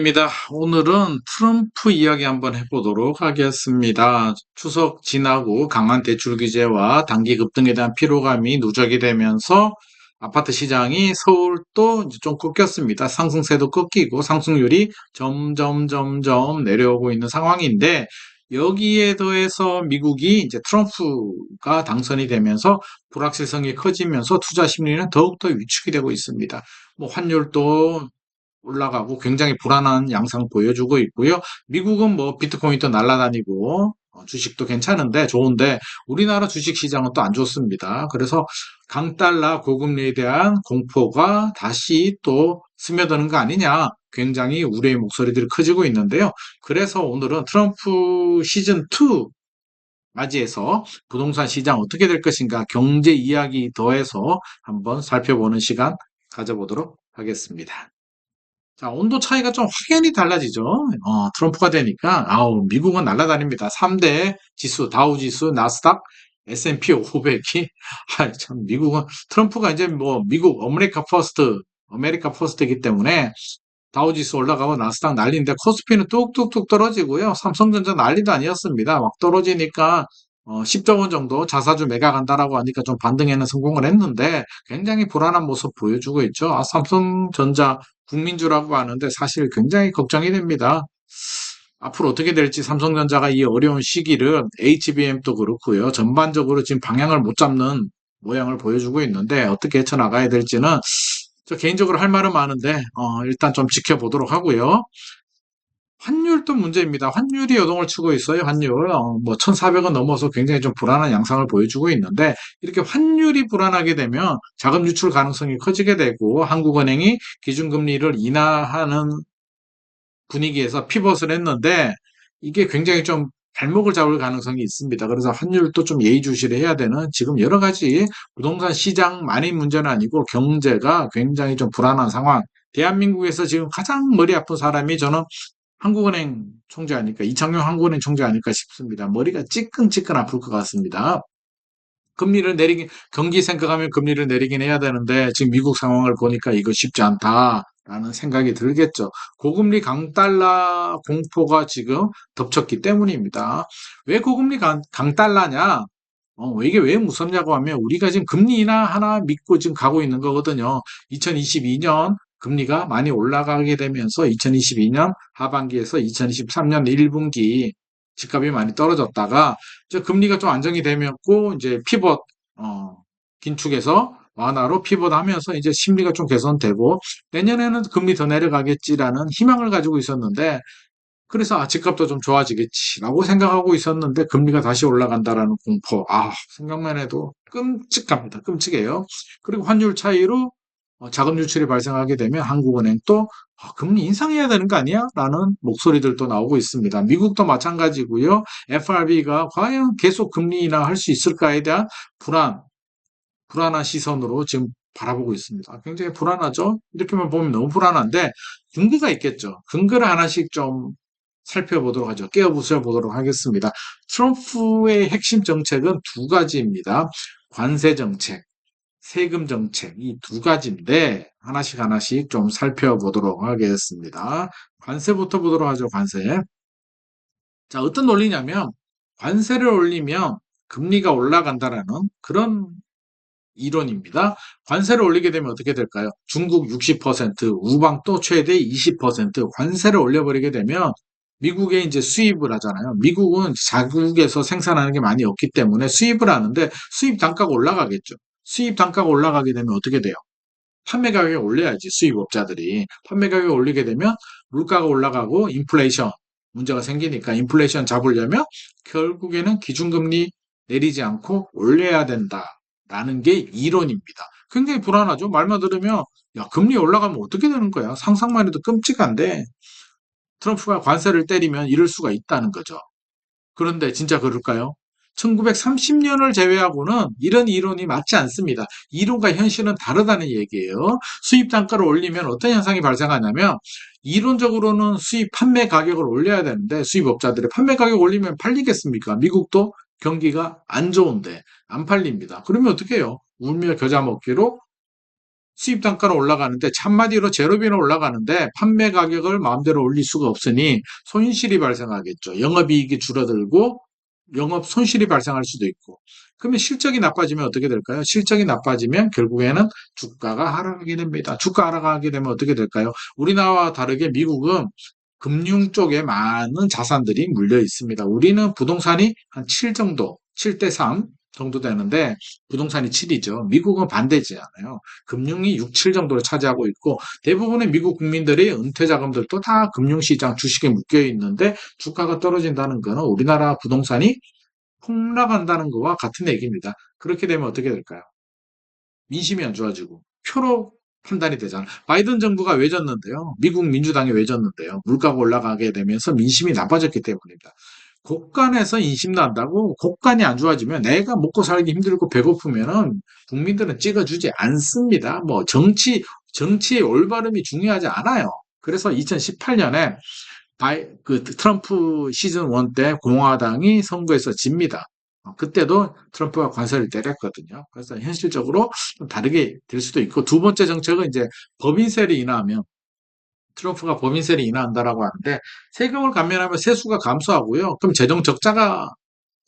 입니다. 오늘은 트럼프 이야기 한번 해보도록 하겠습니다. 추석 지나고 강한 대출 규제와 단기 급등에 대한 피로감이 누적이 되면서 아파트 시장이 서울도 좀 꺾였습니다. 상승세도 꺾이고 상승률이 점점 점점 내려오고 있는 상황인데 여기에 더해서 미국이 이제 트럼프가 당선이 되면서 불확실성이 커지면서 투자 심리는 더욱더 위축이 되고 있습니다. 뭐 환율도 올라가고 굉장히 불안한 양상 보여주고 있고요. 미국은 뭐 비트코인도 날아다니고 어, 주식도 괜찮은데 좋은데 우리나라 주식 시장은 또 안 좋습니다. 그래서 강달러 고금리에 대한 공포가 다시 또 스며드는 거 아니냐 굉장히 우려의 목소리들이 커지고 있는데요. 그래서 오늘은 트럼프 시즌 2 맞이해서 부동산 시장 어떻게 될 것인가 경제 이야기 더해서 한번 살펴보는 시간 가져보도록 하겠습니다. 자, 온도 차이가 좀 확연히 달라지죠. 어, 트럼프가 되니까, 아우, 미국은 날아다닙니다. 3대 지수, 다우 지수, 나스닥, S&P 500이, 아, 참, 미국은, 트럼프가 이제 뭐, 미국, 아메리카 퍼스트, 아메리카 퍼스트이기 때문에, 다우 지수 올라가고 나스닥 난리인데, 코스피는 뚝뚝뚝 떨어지고요. 삼성전자 난리도 아니었습니다. 막 떨어지니까, 어, 10조 원 정도 자사주 매각한다라고 하니까 좀 반등에는 성공을 했는데, 굉장히 불안한 모습 보여주고 있죠. 아, 삼성전자 국민주라고 하는데 사실 굉장히 걱정이 됩니다. 앞으로 어떻게 될지 삼성전자가 이 어려운 시기를 HBM도 그렇고요. 전반적으로 지금 방향을 못 잡는 모양을 보여주고 있는데 어떻게 헤쳐나가야 될지는 저 개인적으로 할 말은 많은데 어, 일단 좀 지켜보도록 하고요. 환율도 문제입니다. 환율이 요동을 치고 있어요. 환율 어, 뭐 1,400원 넘어서 굉장히 좀 불안한 양상을 보여주고 있는데 이렇게 환율이 불안하게 되면 자금 유출 가능성이 커지게 되고 한국은행이 기준금리를 인하하는 분위기에서 피벗을 했는데 이게 굉장히 좀 발목을 잡을 가능성이 있습니다. 그래서 환율도 좀 예의주시를 해야 되는 지금 여러 가지 부동산 시장만의 문제는 아니고 경제가 굉장히 좀 불안한 상황. 대한민국에서 지금 가장 머리 아픈 사람이 저는 한국은행 총재 아닐까, 이창용 한국은행 총재 아닐까 싶습니다. 머리가 찌끈찌끈 아플 것 같습니다. 금리를 내리긴, 경기 생각하면 금리를 내리긴 해야 되는데, 지금 미국 상황을 보니까 이거 쉽지 않다라는 생각이 들겠죠. 고금리 강달러 공포가 지금 덮쳤기 때문입니다. 왜 고금리 강, 강달러냐? 어, 이게 왜 무섭냐고 하면 우리가 지금 금리 인하 하나 믿고 지금 가고 있는 거거든요. 2022년 금리가 많이 올라가게 되면서 2022년 하반기에서 2023년 1분기 집값이 많이 떨어졌다가 이제 금리가 좀 안정이 되면고 이제 피벗 어, 긴축에서 완화로 피벗하면서 이제 심리가 좀 개선되고 내년에는 금리 더 내려가겠지라는 희망을 가지고 있었는데 그래서 아 집값도 좀 좋아지겠지라고 생각하고 있었는데 금리가 다시 올라간다라는 공포. 아 생각만 해도 끔찍합니다. 끔찍해요. 그리고 환율 차이로 어, 자금 유출이 발생하게 되면 한국은행 또 아, 금리 인상해야 되는 거 아니야? 라는 목소리들도 나오고 있습니다. 미국도 마찬가지고요. FRB가 과연 계속 금리 인하 할 수 있을까에 대한 불안, 불안한 시선으로 지금 바라보고 있습니다. 굉장히 불안하죠? 이렇게만 보면 너무 불안한데 근거가 있겠죠. 근거를 하나씩 좀 살펴보도록 하죠. 깨어 부숴 보도록 하겠습니다. 트럼프의 핵심 정책은 두 가지입니다. 관세 정책, 세금 정책 이 두 가지인데 하나씩 하나씩 좀 살펴보도록 하겠습니다. 관세부터 보도록 하죠. 관세. 자, 어떤 논리냐면 관세를 올리면 금리가 올라간다라는 그런 이론입니다. 관세를 올리게 되면 어떻게 될까요? 중국 60%, 우방 또 최대 20% 관세를 올려버리게 되면 미국에 이제 수입을 하잖아요. 미국은 자국에서 생산하는 게 많이 없기 때문에 수입을 하는데 수입 단가가 올라가겠죠. 수입 단가가 올라가게 되면 어떻게 돼요? 판매 가격이 올려야지 수입업자들이 판매 가격이 올리게 되면 물가가 올라가고 인플레이션 문제가 생기니까 인플레이션 잡으려면 결국에는 기준금리 내리지 않고 올려야 된다라는 게 이론입니다. 굉장히 불안하죠. 말만 들으면 야 금리 올라가면 어떻게 되는 거야? 상상만 해도 끔찍한데 트럼프가 관세를 때리면 이럴 수가 있다는 거죠. 그런데 진짜 그럴까요? 1930년을 제외하고는 이런 이론이 맞지 않습니다. 이론과 현실은 다르다는 얘기예요. 수입 단가를 올리면 어떤 현상이 발생하냐면 이론적으로는 수입 판매 가격을 올려야 되는데 수입업자들의 판매 가격 올리면 팔리겠습니까? 미국도 경기가 안 좋은데 안 팔립니다. 그러면 어떻게 해요? 울며 겨자 먹기로 수입 단가는 올라가는데 한마디로 제로비는 올라가는데 판매 가격을 마음대로 올릴 수가 없으니 손실이 발생하겠죠. 영업이익이 줄어들고 영업 손실이 발생할 수도 있고 그러면 실적이 나빠지면 어떻게 될까요? 실적이 나빠지면 결국에는 주가가 하락하게 됩니다. 주가 하락하게 되면 어떻게 될까요? 우리나라와 다르게 미국은 금융 쪽에 많은 자산들이 물려 있습니다. 우리는 부동산이 한 7 정도, 7대 3 정도 되는데 부동산이 7이죠. 미국은 반대지 않아요. 금융이 6, 7 정도를 차지하고 있고 대부분의 미국 국민들의 은퇴 자금들도 다 금융시장 주식에 묶여 있는데 주가가 떨어진다는 것은 우리나라 부동산이 폭락한다는 것과 같은 얘기입니다. 그렇게 되면 어떻게 될까요? 민심이 안 좋아지고 표로 판단이 되잖아. 바이든 정부가 왜 졌는데요? 미국 민주당이 왜 졌는데요? 물가가 올라가게 되면서 민심이 나빠졌기 때문입니다. 곡간에서 인심 난다고 곡간이 안 좋아지면 내가 먹고 살기 힘들고 배고프면은 국민들은 찍어주지 않습니다. 뭐 정치 정치의 올바름이 중요하지 않아요. 그래서 2018년에 바이, 그 트럼프 시즌 1 때 공화당이 선거에서 집니다. 어, 그때도 트럼프가 관세를 때렸거든요. 그래서 현실적으로 좀 다르게 될 수도 있고 두 번째 정책은 이제 법인세를 인하하면 트럼프가 법인세를 인하한다라고 하는데 세금을 감면하면 세수가 감소하고요. 그럼 재정 적자가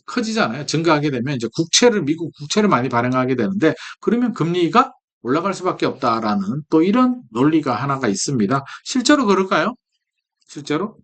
커지잖아요. 증가하게 되면 이제 국채를 미국 국채를 많이 발행하게 되는데 그러면 금리가 올라갈 수밖에 없다라는 또 이런 논리가 하나가 있습니다. 실제로 그럴까요? 실제로?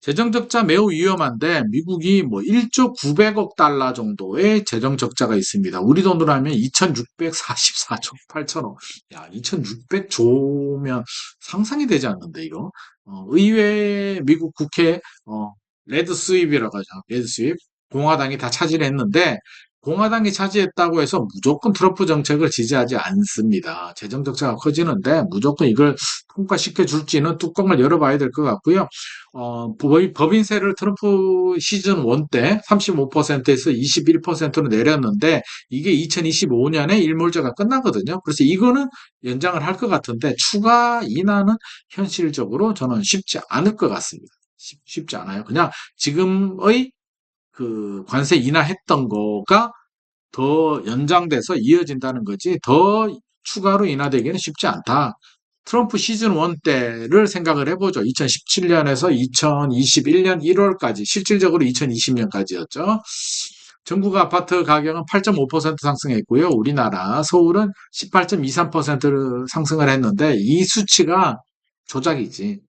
재정 적자 매우 위험한데 미국이 뭐 1조 900억 달러 정도의 재정 적자가 있습니다. 우리 돈으로 하면 2644조 8천억. 야, 2600조면 상상이 되지 않는데 이거. 어, 의회 미국 국회 어, 레드 스윕이라고 하죠. 레드 스윕. 공화당이 다 차지를 했는데 공화당이 차지했다고 해서 무조건 트럼프 정책을 지지하지 않습니다. 재정 적자가 커지는데 무조건 이걸 통과시켜 줄지는 뚜껑을 열어봐야 될 것 같고요. 어, 법인세를 트럼프 시즌 1 때 35%에서 21%로 내렸는데 이게 2025년에 일몰제가 끝나거든요. 그래서 이거는 연장을 할 것 같은데 추가 인하는 현실적으로 저는 쉽지 않을 것 같습니다. 쉽, 쉽지 않아요. 그냥 지금의 그 관세 인하했던 거가 더 연장돼서 이어진다는 거지 더 추가로 인하되기는 쉽지 않다. 트럼프 시즌 1 때를 생각을 해보죠. 2017년에서 2021년 1월까지 실질적으로 2020년까지였죠. 전국 아파트 가격은 8.5% 상승했고요. 우리나라 서울은 18.23%를 상승을 했는데 이 수치가 조작이지.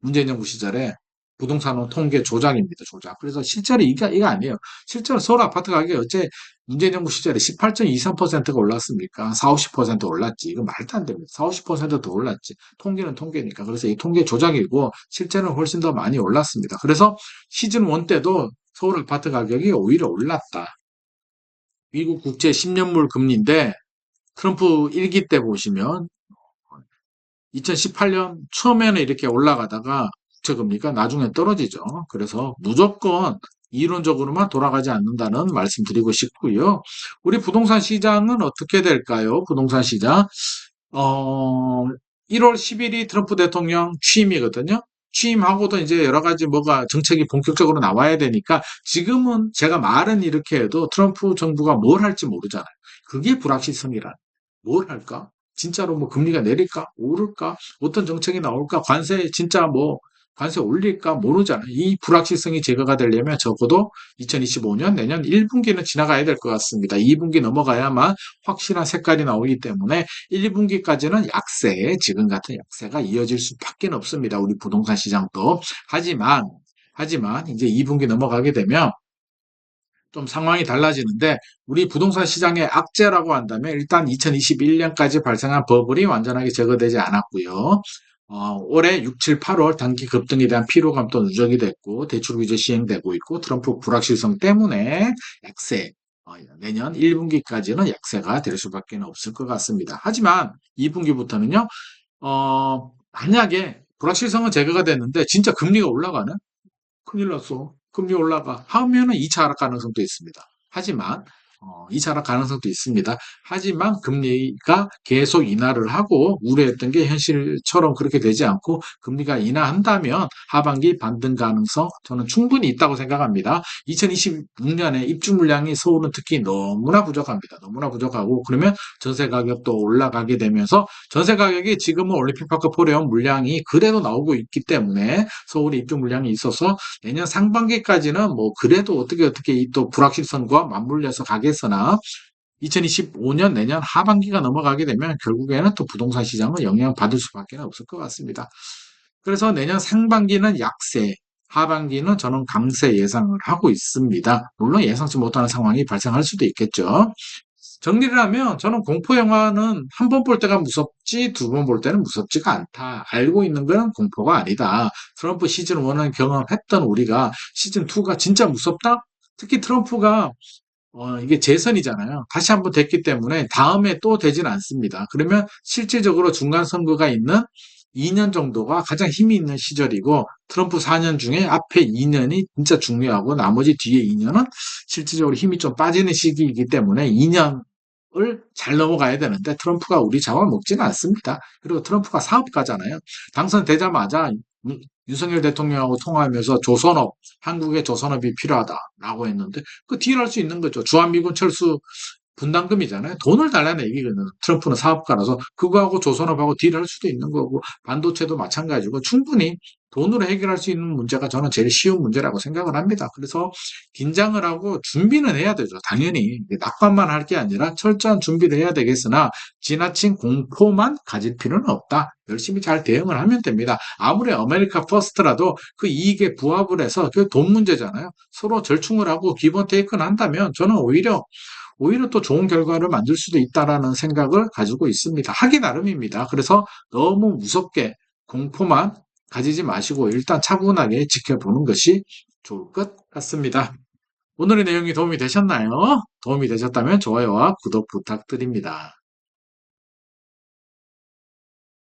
문재인 정부 시절에 부동산 통계 조작입니다. 조작. 그래서 실제로 이게, 이거 아니에요. 실제로 서울 아파트 가격이 어째 문재인 정부 시절에 18.23%가 올랐습니까? 4, 50% 올랐지. 이거 말도 안 됩니다. 4, 50%더 올랐지. 통계는 통계니까. 그래서 이 통계 조작이고 실제는 훨씬 더 많이 올랐습니다. 그래서 시즌 1 때도 서울 아파트 가격이 오히려 올랐다. 미국 국채 10년물 금리인데 트럼프 1기 때 보시면 2018년 처음에는 이렇게 올라가다가 국채금리가 나중에 떨어지죠. 그래서 무조건 이론적으로만 돌아가지 않는다는 말씀 드리고 싶고요. 우리 부동산 시장은 어떻게 될까요? 부동산 시장. 어, 1월 10일이 트럼프 대통령 취임이거든요. 취임하고도 이제 여러 가지 뭐가 정책이 본격적으로 나와야 되니까 지금은 제가 말은 이렇게 해도 트럼프 정부가 뭘 할지 모르잖아요. 그게 불확실성이란. 뭘 할까? 진짜로 뭐 금리가 내릴까? 오를까? 어떤 정책이 나올까? 관세 진짜 뭐 관세 올릴까 모르잖아요. 이 불확실성이 제거가 되려면 적어도 2025년 내년 1분기는 지나가야 될 것 같습니다. 2분기 넘어가야만 확실한 색깔이 나오기 때문에 1, 2분기까지는 약세, 지금 같은 약세가 이어질 수밖에 없습니다. 우리 부동산 시장도. 하지만 하지만 이제 2분기 넘어가게 되면 좀 상황이 달라지는데 우리 부동산 시장의 악재라고 한다면 일단 2021년까지 발생한 버블이 완전하게 제거되지 않았고요. 어, 올해 6, 7, 8월 단기 급등에 대한 피로감도 누적이 됐고 대출 규제 시행되고 있고 트럼프 불확실성 때문에 약세 어, 내년 1분기까지는 약세가 될 수밖에 없을 것 같습니다. 하지만 2분기부터는요. 어, 만약에 불확실성은 제거가 됐는데 진짜 금리가 올라가는 큰일 났어. 금리 올라가 하면은 2차 하락 가능성도 있습니다. 하지만 어, 2차 하락 가능성도 있습니다. 하지만 금리가 계속 인하를 하고 우려했던 게 현실처럼 그렇게 되지 않고 금리가 인하한다면 하반기 반등 가능성 저는 충분히 있다고 생각합니다. 2026년에 입주 물량이 서울은 특히 너무나 부족합니다. 너무나 부족하고 그러면 전세 가격도 올라가게 되면서 전세 가격이 지금은 올림픽파크 포레온 물량이 그대로 나오고 있기 때문에 서울에 입주 물량이 있어서 내년 상반기까지는 뭐 그래도 어떻게 어떻게 이또 불확실성과 맞물려서 가 겠으나 2025년 내년 하반기가 넘어가게 되면 결국에는 또 부동산 시장은 영향받을 수밖에 없을 것 같습니다. 그래서 내년 상반기는 약세, 하반기는 저는 강세 예상을 하고 있습니다. 물론 예상치 못하는 상황이 발생할 수도 있겠죠. 정리를 하면 저는 공포 영화는 한 번 볼 때가 무섭지 두 번 볼 때는 무섭지가 않다. 알고 있는 건 공포가 아니다. 트럼프 시즌 1을 경험했던 우리가 시즌 2가 진짜 무섭다? 특히 트럼프가 어, 이게 재선이잖아요. 다시 한번 됐기 때문에 다음에 또 되진 않습니다. 그러면 실질적으로 중간 선거가 있는 2년 정도가 가장 힘이 있는 시절이고 트럼프 4년 중에 앞에 2년이 진짜 중요하고 나머지 뒤에 2년은 실질적으로 힘이 좀 빠지는 시기이기 때문에 2년을 잘 넘어가야 되는데 트럼프가 우리 잡아먹지는 않습니다. 그리고 트럼프가 사업가잖아요. 당선되자마자 음, 윤석열 대통령하고 통화하면서 조선업, 한국의 조선업이 필요하다라고 했는데 그 딜할 수 있는 거죠. 주한미군 철수 분담금이잖아요. 돈을 달라는 얘기거든요. 트럼프는 사업가라서 그거하고 조선업하고 딜할 수도 있는 거고 반도체도 마찬가지고 충분히 돈으로 해결할 수 있는 문제가 저는 제일 쉬운 문제라고 생각을 합니다. 그래서 긴장을 하고 준비는 해야 되죠. 당연히 낙관만 할 게 아니라 철저한 준비를 해야 되겠으나 지나친 공포만 가질 필요는 없다. 열심히 잘 대응을 하면 됩니다. 아무리 아메리카 퍼스트라도 그 이익에 부합을 해서 그 돈 문제잖아요. 서로 절충을 하고 기본 테이크는 한다면 저는 오히려 오히려 또 좋은 결과를 만들 수도 있다라는 생각을 가지고 있습니다. 하기 나름입니다. 그래서 너무 무섭게 공포만 가지지 마시고 일단 차분하게 지켜보는 것이 좋을 것 같습니다. 오늘의 내용이 도움이 되셨나요? 도움이 되셨다면 좋아요와 구독 부탁드립니다.